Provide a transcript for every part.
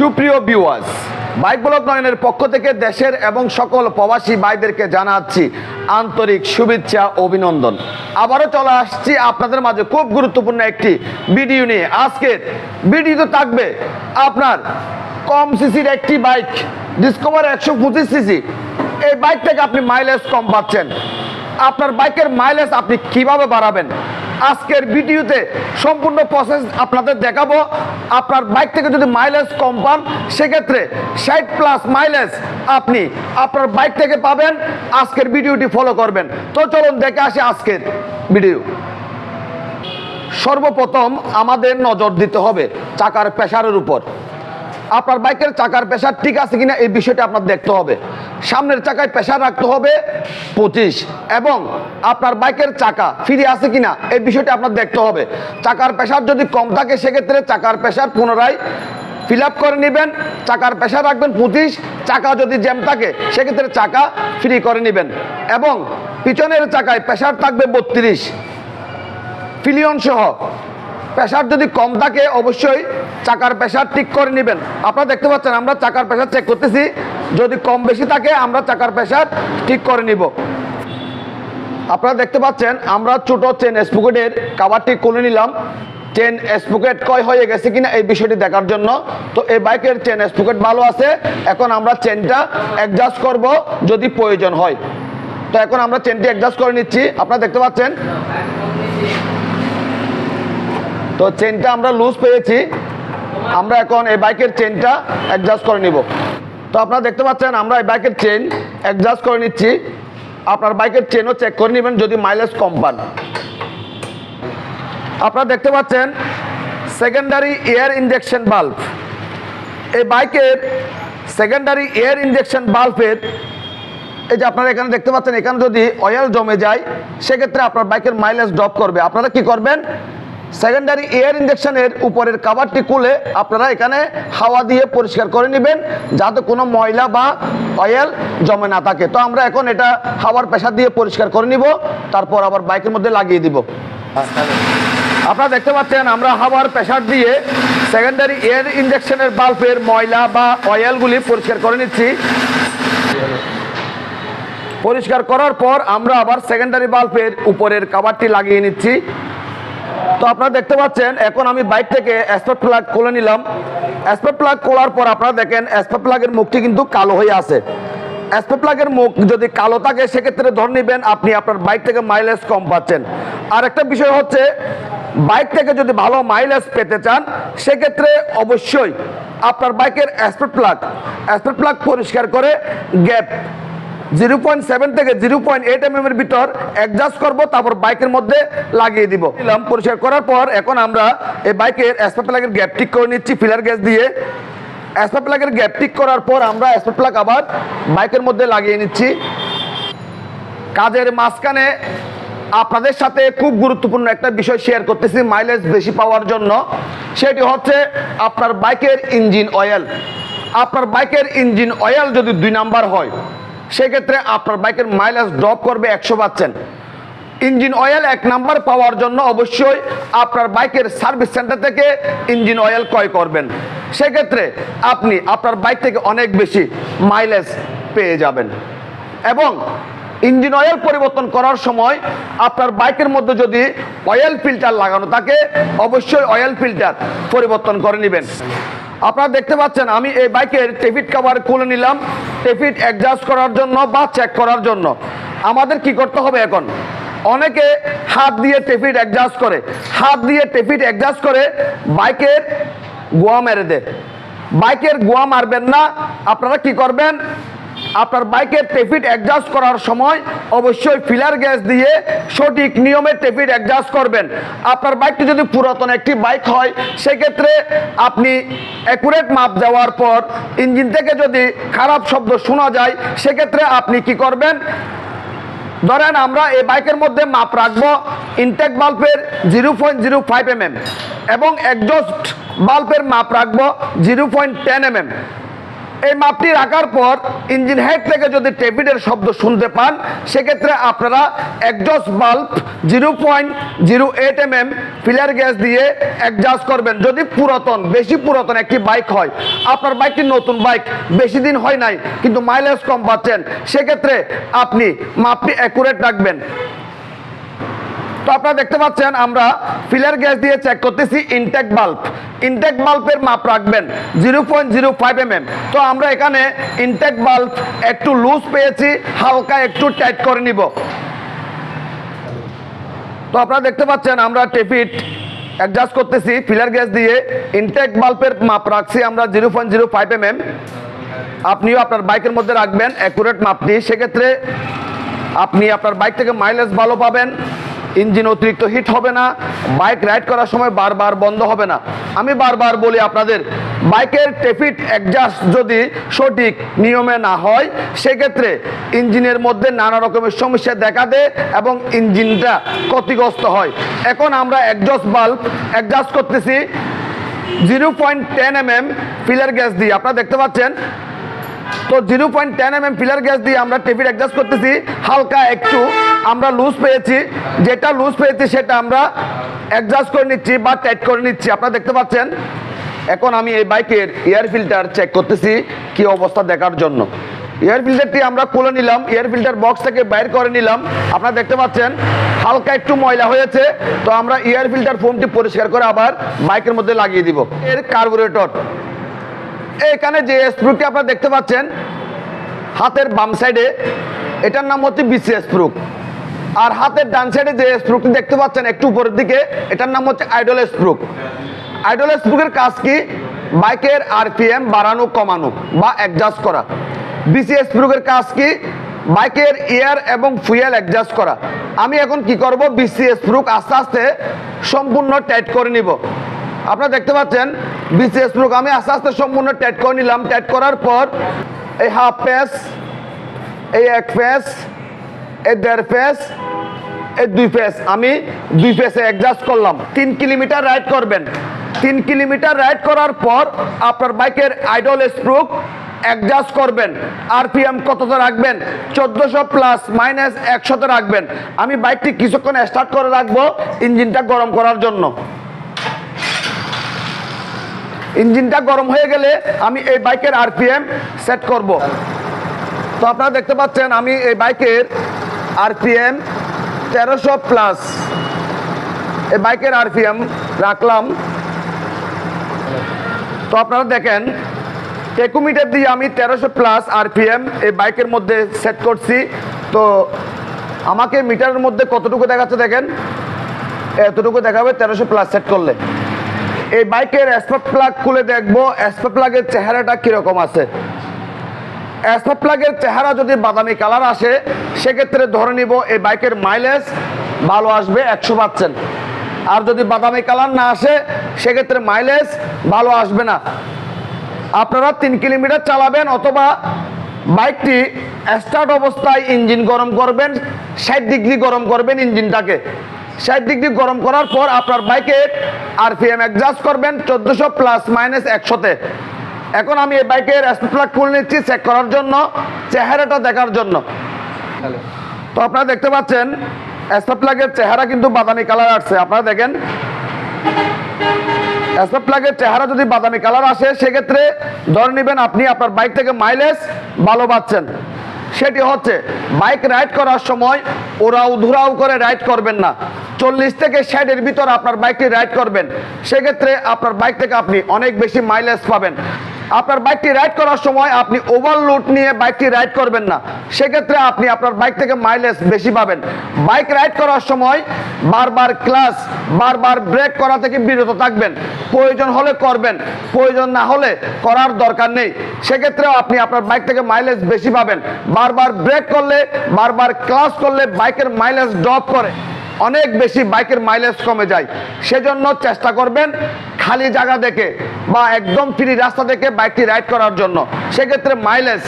সুপ্রিয় viewers bike block নয়নের পক্ষ থেকে দেশের এবং সকল প্রবাসী ভাইদেরকে জানাচ্ছি আন্তরিক শুভেচ্ছা, অভিনন্দন। আবারও চলে আসছি আপনাদের মাঝে খুব গুরুত্বপূর্ণ একটি ভিডিও নিয়ে। আজকের ভিডিওতে থাকবে আপনার কম সিসির একটি বাইক ডিসকভার একশো পঁচিশ সিসি এই বাইক থেকে আপনি মাইলেজ কম পাচ্ছেন। আপনার বাইকের মাইলেজ আপনি কীভাবে বাড়াবেন? আজকের ভিডিওতে সম্পূর্ণ প্রসেস আপনাদের দেখাবো। আপনার বাইক থেকে যদি মাইলেজ কম পান, সেক্ষেত্রে ষাট প্লাস মাইলেজ আপনি আপনার বাইক থেকে পাবেন। আজকের ভিডিওটি ফলো করবেন। তো চলুন দেখে আসি আজকের ভিডিও সর্বপ্রথম আমাদের নজর দিতে হবে চাকার প্রেশারের উপর। আপনার বাইকের চাকার প্রেশার ঠিক আছে কিনা এই বিষয়টা আপনার দেখতে হবে। সামনের চাকায় প্রেশার রাখতে হবে পঁচিশ। এবং আপনার বাইকের চাকা ফিরে আছে কিনা, এই বিষয়টা আপনার দেখতে হবে। চাকার প্রেশার যদি কম থাকে, সেক্ষেত্রে চাকার প্রেশার পুনরায় ফিল করে নেবেন। চাকার প্রেশার রাখবেন পঁচিশ, চাকা যদি জ্যাম থাকে, সেক্ষেত্রে চাকা ফ্রি করে নেবেন। এবং পিছনের চাকায় প্রেশার থাকবে বত্রিশ। ফিলিয়ন সহ প্রেশার যদি কম থাকে, অবশ্যই চাকার প্রেশার ঠিক করে নেবেন। আপনারা দেখতে পাচ্ছেন, আমরা চাকার প্রেশার চেক করতেছি। যদি কম বেশি থাকে, আমরা চাকার প্রেশার ঠিক করে নিব। আপনারা দেখতে পাচ্ছেন, আমরা ছোট চেন স্পুকেটের কাভারটি খুলে নিলাম। চেন স্পুকেট কয় হয়ে গেছে কিনা, এই বিষয়টি দেখার জন্য। তো এই বাইকের চেন স্পুকেট ভালো আছে। এখন আমরা চেনটা অ্যাডজাস্ট করব যদি প্রয়োজন হয়। তো এখন আমরা চেনটি অ্যাডজাস্ট করে নিচ্ছি। আপনারা দেখতে পাচ্ছেন তো চেনটা আমরা লুজ পেয়েছি। আমরা এখন এই বাইকের চেনটা অ্যাডজাস্ট করে নিব। তো আপনারা দেখতে পাচ্ছেন, আমরা এই বাইকের চেন অ্যাডজাস্ট করে নিচ্ছি। আপনার বাইকের চেনও চেক করে নেবেন যদি মাইলেজ কম পান। আপনারা দেখতে পাচ্ছেন সেকেন্ডারি এয়ার ইঞ্জেকশন বাল্ব এই বাইকের সেকেন্ডারি এয়ার ইঞ্জেকশন বাল্বের এই যে আপনারা এখানে দেখতে পাচ্ছেন, এখানে যদি অয়েল জমে যায়, সেক্ষেত্রে আপনার বাইকের মাইলেজ ড্রপ করবে। আপনারা কি করবেন? সেকেন্ডারি এয়ার ইঞ্জেকশনের উপরের কাভারটি খুলে আপনারা এখানে হাওয়া দিয়ে পরিষ্কার করে নেবেন, যাতে কোনো ময়লা বা অয়েল জমে না থাকে। তো আমরা এখন এটা হাওয়ার প্রেশার দিয়ে পরিষ্কার করে নিব, তারপর আবার বাইকের মধ্যে লাগিয়ে দিব। আপনারা দেখতে পাচ্ছেন, আমরা হাওয়ার প্রেশার দিয়ে সেকেন্ডারি এয়ার ইঞ্জেকশনের বাল্বের ময়লা বা অয়েলগুলি পরিষ্কার করে নিচ্ছি। পরিষ্কার করার পর আমরা আবার সেকেন্ডারি বাল্বের উপরের কাভারটি লাগিয়ে নিচ্ছি। তো আপনারা দেখতে পাচ্ছেন, এখন আমি বাইক থেকে অ্যাসপেট প্লাগ খুলে নিলাম। অ্যাসপেট প্লাগ খোলার পর আপনারা দেখেন অ্যাসপেট প্লাগের মুখটি কিন্তু কালো হয়ে আছে। অ্যাসপেট প্লাগের মুখ যদি কালো থাকে, সেক্ষেত্রে ধরে নেবেন আপনি আপনার বাইক থেকে মাইলেজ কম পাচ্ছেন। আর একটা বিষয় হচ্ছে বাইক থেকে যদি ভালো মাইলেজ পেতে চান, সেক্ষেত্রে অবশ্যই আপনার বাইকের অ্যাসপেট প্লাগ অ্যাসপেট প্লাগ পরিষ্কার করে গ্যাপ জিরো পয়েন্ট সেভেন থেকে জিরো পয়েন্ট এইট এম এর ভিতর অ্যাডজাস্ট করব, তারপর বাইকের মধ্যে লাগিয়ে দিব। দিলাম পরিষ্কার করার পর এখন আমরা এই বাইকের অ্যাসপা প্লাগের গ্যাপ ঠিক করে নিচ্ছি ফিলার গ্যাস দিয়ে। অ্যাসপা প্লাগের গ্যাপ ঠিক করার পর আমরা অ্যাসপা প্লাগ আবার বাইকের মধ্যে লাগিয়ে নিচ্ছি। কাজের মাঝখানে আপনাদের সাথে খুব গুরুত্বপূর্ণ একটা বিষয় শেয়ার করতেছি মাইলেজ বেশি পাওয়ার জন্য। সেটি হচ্ছে আপনার বাইকের ইঞ্জিন অয়েল আপনার বাইকের ইঞ্জিন অয়েল যদি দুই নাম্বার হয় সেক্ষেত্রে আপনার বাইকের মাইলেজ ড্রপ করবে একশো পাচ্ছেন ইঞ্জিন অয়েল এক নাম্বার পাওয়ার জন্য অবশ্যই আপনার বাইকের সার্ভিস সেন্টার থেকে ইঞ্জিন অয়েল ক্রয় করবেন। সেক্ষেত্রে আপনি আপনার বাইক থেকে অনেক বেশি মাইলেজ পেয়ে যাবেন। এবং ইঞ্জিন অয়েল পরিবর্তন করার সময় আপনার বাইকের মধ্যে যদি অয়েল ফিল্টার লাগানো থাকে, অবশ্যই অয়েল ফিল্টার পরিবর্তন করে নেবেন। আপনারা দেখতে পাচ্ছেন, আমি এই বাইকের টেফিট কাভার খুলে নিলাম। টেফিট অ্যাডজাস্ট করার জন্য বা চেক করার জন্য। আমাদের কি করতে হবে এখন? অনেকে হাত দিয়ে টেফিট অ্যাডজাস্ট করে। হাত দিয়ে টেফিট অ্যাডজাস্ট করে বাইকের গোয়া মেরে দেয়। বাইকের গোয়া মারবেন না। আপনারা কি করবেন? আপনার বাইকের টেফিট অ্যাডজাস্ট করার সময় অবশ্যই ফিলার গ্যাস দিয়ে সঠিক নিয়মে টেফিট অ্যাডজাস্ট করবেন। আপনার বাইকটি যদি পুরাতন একটি বাইক হয়, সেক্ষেত্রে আপনি অ্যাকুরেট মাপ দেওয়ার পর ইঞ্জিন থেকে যদি খারাপ শব্দ শোনা যায়, সেক্ষেত্রে আপনি কি করবেন? ধরেন আমরা এই বাইকের মধ্যে মাপ রাখব ইনটেক বাল্বের zero point zero five M এবং একজস্ট বাল্বের মাপ রাখব জিরো পয়েন্ট টেন এম এই মাপটি রাখার পর ইঞ্জিন হেড থেকে যদি টেপিডের শব্দ শুনতে পান, সেক্ষেত্রে আপনারা exhaust bulb zero point zero eight M M feeler gauge দিয়ে অ্যাডজাস্ট করবেন। যদি পুরাতন, বেশি পুরাতন একটি বাইক হয়, আপনার বাইকটি নতুন বাইক বেশি দিন হয় নাই, কিন্তু মাইলেজ কম পাচ্ছেন, সেক্ষেত্রে আপনি মাপটি অ্যাকুরেট রাখবেন। তো আপনারা দেখতে পাচ্ছেন, আমরা ফিলার গ্যাস দিয়ে চেক করতেছি ইনটেক বাল্ব ইনটেক বাল্বের মাপ রাখবেন zero point zero five M M তো আমরা এখানে ইনটেক বাল্ব একটু লুজ পেয়েছি, হালকা একটু টাইট করে নিব। তো আপনারা দেখতে পাচ্ছেন, আমরা টেপিট অ্যাডজাস্ট করতেছি ফিলার গ্যাস দিয়ে ইনটেক বাল্বের মাপ রাখছি, আমরা zero point zero five M আপনিও আপনার বাইকের মধ্যে রাখবেন অ্যাকুরেট মাপটি সেক্ষেত্রে আপনি আপনার বাইক থেকে মাইলেজ ভালো পাবেন। ইঞ্জিন অতিরিক্ত হিট হবে না, বাইক রাইড করার সময় বারবার বন্ধ হবে না। আমি বারবার বলি আপনাদের, বাইকের টেফিট অ্যাডজাস্ট যদি সঠিক নিয়মে না হয়, সেক্ষেত্রে ইঞ্জিনের মধ্যে নানা রকমের সমস্যা দেখা দেয় এবং ইঞ্জিনটা ক্ষতিগ্রস্ত হয়। এখন আমরা অ্যাডজাস্ট বাল্ব অ্যাডজাস্ট করতেছি zero point ten M M feeler gauge দিয়ে। আপনারা দেখতে পাচ্ছেন? তো zero point ten M M feeler gauge দিয়ে আমরা টেপিট অ্যাডজাস্ট করতেছি, হালকা একটু আমরা লুজ পেয়েছি। যেটা লুজ পেয়েছি, সেটা আমরা অ্যাডজাস্ট করে নিচ্ছি বা টাইট করে নিচ্ছি। আপনারা দেখতে পাচ্ছেন? এখন আমি এই বাইকের এয়ার ফিল্টার চেক করতেছি, কি অবস্থা দেখার জন্য। এয়ার ফিল্টারটি আমরা খুলে নিলাম এয়ার ফিল্টার বক্স থেকে বাইর করে নিলাম। আপনারা দেখতে পাচ্ছেন, হালকা একটু ময়লা হয়েছে। তো আমরা এয়ার ফিল্টার ফোমটি পরিষ্কার করে আবার বাইকের মধ্যে লাগিয়ে দিব। এর কার্বোরেটর এখানে যে স্প্রুকটি আপনারা দেখতে পাচ্ছেন, হাতের বাম সাইডে এটার নাম হচ্ছে বিসি স্প্রুক আর হাতের ডান সাইডে যে স্প্রুকটি দেখতে পাচ্ছেন, একটু উপরের দিকে, এটার নাম হচ্ছে আইডল স্প্রুক আইডল স্প্রুকের কাজ কি? বাইকের আরপিএম বাড়ানো, কমানো বা অ্যাডজাস্ট করা। বিসি স্প্রুকের কাজ কি? বাইকের এয়ার এবং ফুয়েল অ্যাডজাস্ট করা। আমি এখন কি করব? বিসি স্প্রুক আস্তে আস্তে সম্পূর্ণ টাইট করে নিব। আপনারা দেখতে পাচ্ছেন বিসিএস প্রুক আমি আস্তে আস্তে সম্পূর্ণ ট্যাট করে নিলাম। ট্যাট করার পর এই হাফ প্যাস এই এক প্যাস দেড় প্যাস এই দুই প্যাস আমি দুই প্যাসে অ্যাডজাস্ট করলাম। তিন কিলোমিটার রাইড করবেন। তিন কিলোমিটার রাইড করার পর আপনার বাইকের আইডল স্প্রুক অ্যাডজাস্ট করবেন। আরপিএম কততে রাখবেন? চোদ্দোশো প্লাস মাইনাস একশোতে রাখবেন। আমি বাইকটি কিছুক্ষণ স্টার্ট করে রাখব ইঞ্জিনটা গরম করার জন্য। ইঞ্জিনটা গরম হয়ে গেলে আমি এই বাইকের আরপিএম সেট করব। তো আপনারা দেখতে পাচ্ছেন, আমি এই বাইকের আরপিএম, তেরোশো প্লাস। এই বাইকের আরপিএম রাখলাম। তো আপনারা দেখেন, টেকোমিটার দিয়ে আমি তেরোশো প্লাস আরপিএম এই বাইকের মধ্যে সেট করছি। তো আমাকে মিটারের মধ্যে কতটুকু দেখাচ্ছে দেখেন? এতটুকু দেখাবে তেরোশো প্লাস সেট করলে। এই বাইকের স্পার্ক প্লাগ খুলে দেখব। স্পার্ক প্লাগের চেহারাটা কীরকম আছে? স্পার্ক প্লাগের চেহারা যদি বাদামি কালার আসে, সেক্ষেত্রে ধরে নিব এই বাইকের মাইলেজ ভালো আসবে, একশো পাচ্ছেন আর যদি বাদামি কালার না আসে, সেক্ষেত্রে মাইলেজ ভালো আসবে না। আপনারা তিন কিলোমিটার চালাবেন অথবা বাইকটি স্টার্ট অবস্থায় ইঞ্জিন গরম করবেন, ষাট ডিগ্রি গরম করবেন ইঞ্জিনটাকে। ষাট ডিগ্রি গরম করার পর আপনার বাইকের আরপিএম অ্যাডজাস্ট করবেন, চোদ্দোশো প্লাস মাইনাস একশোতে। এখন আমি এই বাইকের প্লাগ খুলে নিচ্ছি চেক করার জন্য চেহারাটা দেখার জন্য। তো আপনারা দেখতে পাচ্ছেন প্লাগের চেহারা কিন্তু বাদামি কালার আসছে। আপনারা দেখেন প্লাগের চেহারা যদি বাদামি কালার আসে সেক্ষেত্রে ধরে নেবেন আপনি আপনার বাইক থেকে মাইলেজ ভালো পাচ্ছেন। সেটি হচ্ছে বাইক রাইড করার সময় ওরাও ধুরাও করে রাইড করবেন না। চল্লিশ থেকে ষাটের ভিতর আপনার বাইকটি রাইড করবেন। সেক্ষেত্রে আপনার বাইক থেকে আপনি অনেক বেশি মাইলেজ পাবেন। আপনার বাইকটি রাইড করার সময় আপনি ওভারলোড নিয়ে বাইকটি রাইড করবেন না। সেক্ষেত্রে আপনি আপনার বাইক থেকে মাইলেজ বেশি পাবেন। বাইক রাইড করার সময় বারবার ক্লাস বারবার ব্রেক করা থেকে বিরত থাকবেন। প্রয়োজন হলে করবেন, প্রয়োজন না হলে করার দরকার নেই। সেক্ষেত্রেও আপনি আপনার বাইক থেকে মাইলেজ বেশি পাবেন। বারবার ব্রেক করলে, বারবার ক্লাস করলে বাইকের মাইলেজ ড্রপ করে। অনেক বেশি বাইকের মাইলেজ কমে যায়। সেজন্য চেষ্টা করবেন খালি জায়গা দেখে বা একদম ফ্রি রাস্তা থেকে বাইকটি রাইড করার জন্য, সেক্ষেত্রে মাইলেজ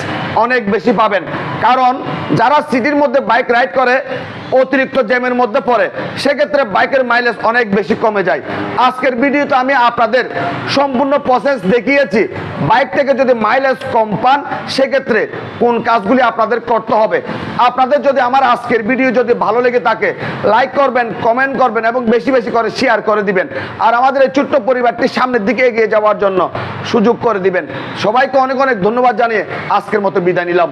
অনেক বেশি পাবেন। কারণ যারা সিটির মধ্যে বাইক রাইড করে, অতিরিক্ত জ্যামের মধ্যে পড়ে, সেক্ষেত্রে বাইকের মাইলেজ অনেক বেশি কমে যায়। আজকের ভিডিওতে আমি আপনাদের সম্পূর্ণ প্রসেস দেখিয়েছি। বাইক থেকে যদি মাইলেজ কম পান, সেক্ষেত্রে কোন কাজগুলি আপনাদের করতে হবে? আপনাদের যদি আমার আজকের ভিডিও যদি ভালো লেগে থাকে লাইক করবেন কমেন্ট করবেন এবং বেশি বেশি করে শেয়ার করে দিবেন। আর আমাদের এই ছোট্ট পরিবারটি সামনের দিকে এগিয়ে যাওয়ার জন্য সুযোগ করে দিবেন। সবাইকে অনেক অনেক ধন্যবাদ জানিয়ে আজকের মতো বিদায় নিলাম।